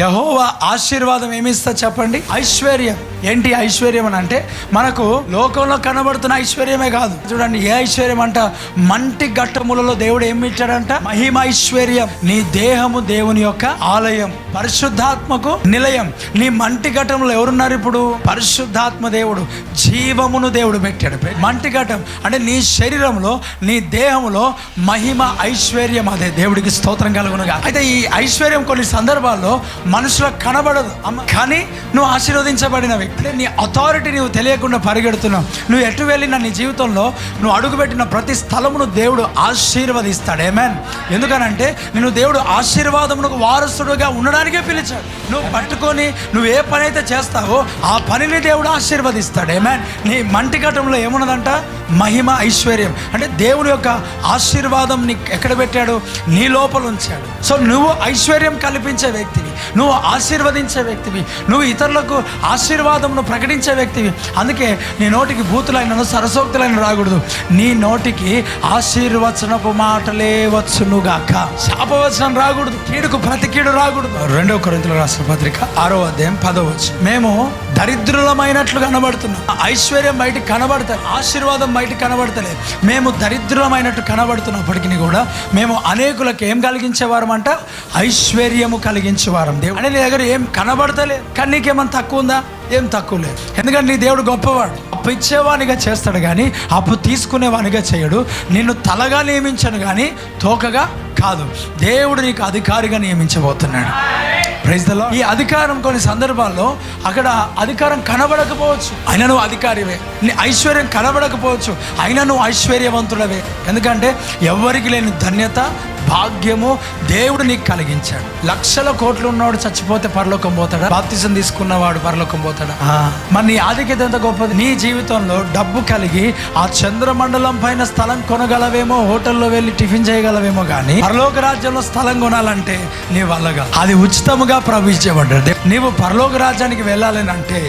యహోవా ఆశీర్వాదం ఏమిస్తా చెప్పండి? ఐశ్వర్యం. ఏంటి ఐశ్వర్యం అని అంటే మనకు లోకంలో కనబడుతున్న ఐశ్వర్యమే కాదు. చూడండి ఏ ఐశ్వర్యం అంట? మంటి ఘట్టములలో దేవుడు ఏమి ఇచ్చాడంట? మహిమ ఐశ్వర్యం. నీ దేహము దేవుని యొక్క ఆలయం. పరిశుద్ధాత్మకు నిలయం. నీ మంటి ఘట్టంలో ఎవరున్నారు ఇప్పుడు? పరిశుద్ధాత్మ దేవుడు. జీవమును దేవుడు పెట్టాడు. మంటి ఘట్టం. అంటే నీ శరీరంలో నీ దేహంలో మహిమ ఐశ్వర్యం అదే దేవుడికి స్తోత్రం కలుగునుగా అయితే ఈ ఐశ్వర్యం కొన్ని సందర్భాల్లో మనసులో కనబడదు. కానీ నువ్వు ఆశీర్వదించబడిన వ్యక్తి. నీ అథారిటీ నువ్వు తెలియకుండా పరిగెడుతున్నావు. నువ్వు ఎటు వెళ్ళిన నీ జీవితంలో నువ్వు అడుగుపెట్టిన ప్రతి స్థలమును దేవుడు ఆశీర్వదిస్తాడు. ఏమేన్ ఎందుకనంటే నేను దేవుడు ఆశీర్వాదమునకు వారసుడుగా ఉండడానికే పిలిచాడు. నువ్వు పట్టుకొని నువ్వు ఏ పని అయితే చేస్తావో ఆ పనిని దేవుడు ఆశీర్వదిస్తాడు. ఏమేన్ నీ మంటి ఏమున్నదంట? మహిమ ఐశ్వర్యం. అంటే దేవుని యొక్క ఆశీర్వాదం నీ ఎక్కడ పెట్టాడు? నీ లోపల ఉంచాడు. సో నువ్వు ఐశ్వర్యం కల్పించే వ్యక్తివి. నువ్వు ఆశీర్వదించే వ్యక్తివి. నువ్వు ఇతరులకు ఆశీర్వాదమును ప్రకటించే వ్యక్తివి. అందుకే నీ నోటికి భూతులైనను సరసోక్తులైన రాకూడదు. నీ నోటికి ఆశీర్వచనపు మాటలే వచ్చునుగాక. శాపవచనం రాకూడదు కీడుకు ప్రతి కీడు రాకూడదు. రెండో కొరింతలు రాసిన పత్రిక ఆరో అధ్యాయం పదవచ్చు మేము దరిద్రులమైనట్లు కనబడుతున్నాం. ఐశ్వర్యం బయటికి కనబడతారు ఆశీర్వాదం బయటికి కనబడతలేదు. మేము దరిద్రులమైనట్టు కనబడుతున్నప్పటికీ కూడా మేము అనేకులకు ఏం కలిగించేవారం అంట ఐశ్వర్యము కలిగించేవారం. దేవుడు అంటే నీ దగ్గర ఏం కనబడతలేదు. కానీ నీకేమన్నా తక్కువ ఉందా? ఏం తక్కువ లేదు. ఎందుకంటే నీ దేవుడు గొప్పవాడు. అప్పు ఇచ్చేవానిగా చేస్తాడు కానీ అప్పు తీసుకునేవానిగా చేయడు. నిన్ను తలగా నియమించను కానీ తోకగా కాదు. దేవుడు నీకు అధికారిగా నియమించబోతున్నాడు. ప్రైజ్ ఈ అధికారం కొన్ని సందర్భాల్లో అక్కడ అధికారం కనబడకపోవచ్చు. అయినా నువ్వు అధికారివే. నీ ఐశ్వర్యం కనబడకపోవచ్చు. అయినా నువ్వు ఐశ్వర్యవంతుడవే. ఎందుకంటే ఎవరికి లేని ధన్యత భాగ్యము దేవుడు నీకు కలిగించాడు. లక్షల కోట్లు ఉన్నవాడు చచ్చిపోతే పరలోకం పోతాడా? బాప్తిజం తీసుకున్నవాడు పరలోకం పోతాడా? మరి నీ ఆధిక్యత ఎంత గొప్పది? నీ జీవితంలో డబ్బు కలిగి ఆ చంద్రమండలం పైన స్థలం కొనగలవేమో హోటల్లో వెళ్ళి టిఫిన్ చేయగలవేమో కానీ పరలోక రాజ్యంలో స్థలం కొనాలంటే నీ వల్లగా అది ఉచితముగా ప్రవేశించబడ్డది నీవు పరలోక రాజ్యానికి వెళ్ళాలని అంటే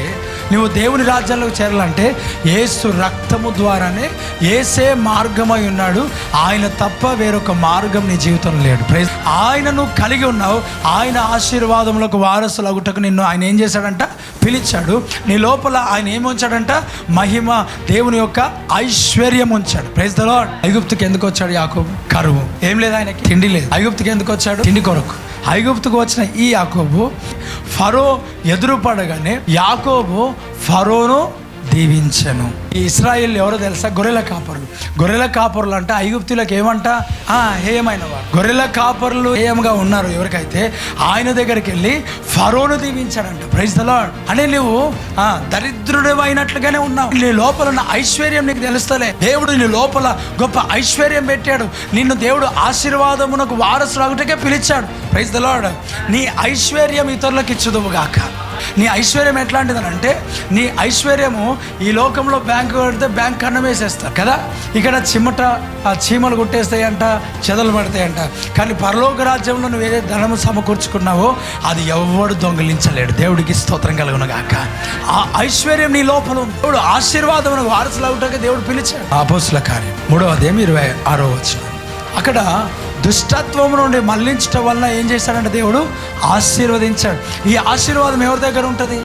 నువ్వు దేవుని రాజ్యాల్లోకి చేరాలంటే ఏసు రక్తము ద్వారానే ఏసే మార్గమై ఉన్నాడు. ఆయన తప్ప వేరొక మార్గం నీ జీవితంలో లేడు. ప్రైజ్ ఆయన నువ్వు కలిగి ఉన్నావు. ఆయన ఆశీర్వాదములకు వారసులు అగుటకు నిన్ను ఆయన ఏం చేశాడంట? పిలిచాడు. నీ లోపల ఆయన ఏమి ఉంచాడంట? మహిమ దేవుని యొక్క ఐశ్వర్యం ఉంచాడు. ప్రైజ్ ద లార్డ్ ఐగుప్తుకి ఎందుకు వచ్చాడు యాకోబు? కరువు. ఏం లేదు ఆయనకి. తిండి లేదు. ఐగుప్తుకి ఎందుకు వచ్చాడు? తిండి కొరకు. ఐగుప్తుకు వచ్చిన ఈ యాకోబు ఫరో ఎదురు పడగానే యాకోబు ఫరోను దీవించను. ఈ ఇస్రాయిల్ ఎవరో తెలుసా? గొర్రెల కాపరులు. గొర్రెల కాపరులు అంటే ఐగుప్తులకు ఏమంట? హేయమైన వారు గొర్రెల కాపరులు హేయంగా ఉన్నారు ఎవరికైతే? ఆయన దగ్గరికి వెళ్ళి ఫరోను దీవించాడంట. ప్రైజ్ ద అని అంటే నువ్వు దరిద్రుడమైనట్లుగానే ఉన్నావు. నీ లోపల ఉన్న ఐశ్వర్యం నీకు తెలుస్తలే. దేవుడు నీ లోపల గొప్ప ఐశ్వర్యం పెట్టాడు. నిన్ను దేవుడు ఆశీర్వాదమునకు వారసులాగుటకే పిలిచాడు. ప్రైజ్ ద నీ ఐశ్వర్యం ఇతరులకు ఇచ్చుదువుగాక. గాక నీ ఐశ్వర్యం ఎట్లాంటిదని అంటే నీ ఐశ్వర్యము ఈ లోకంలో బ్యాంకు పెడితే బ్యాంక్ కన్నం వేసేస్తారు కదా? ఇక్కడ చిమ్మట ఆ చీమలు కొట్టేస్తాయంట చెదలు పడతాయంట. కానీ పరలోక రాజ్యంలో నువ్వు ఏదైతే ధనము సమకూర్చుకున్నావో అది ఎవడు దొంగిలించలేడు. దేవుడికి స్తోత్రం కలుగును గాక ఆ ఐశ్వర్యం నీ లోపల దేవుడు ఆశీర్వాదం వారసులు అవుటాక దేవుడు పిలిచాడు. ఆపోసుల కార్యం. మూడో ఇరవై ఆరో వచ్చిన అక్కడ దుష్టత్వం నుండి మళ్ళించటం వలన ఏం చేశాడంటే దేవుడు ఆశీర్వదించాడు. ఈ ఆశీర్వాదం ఎవరి దగ్గర ఉంటుంది?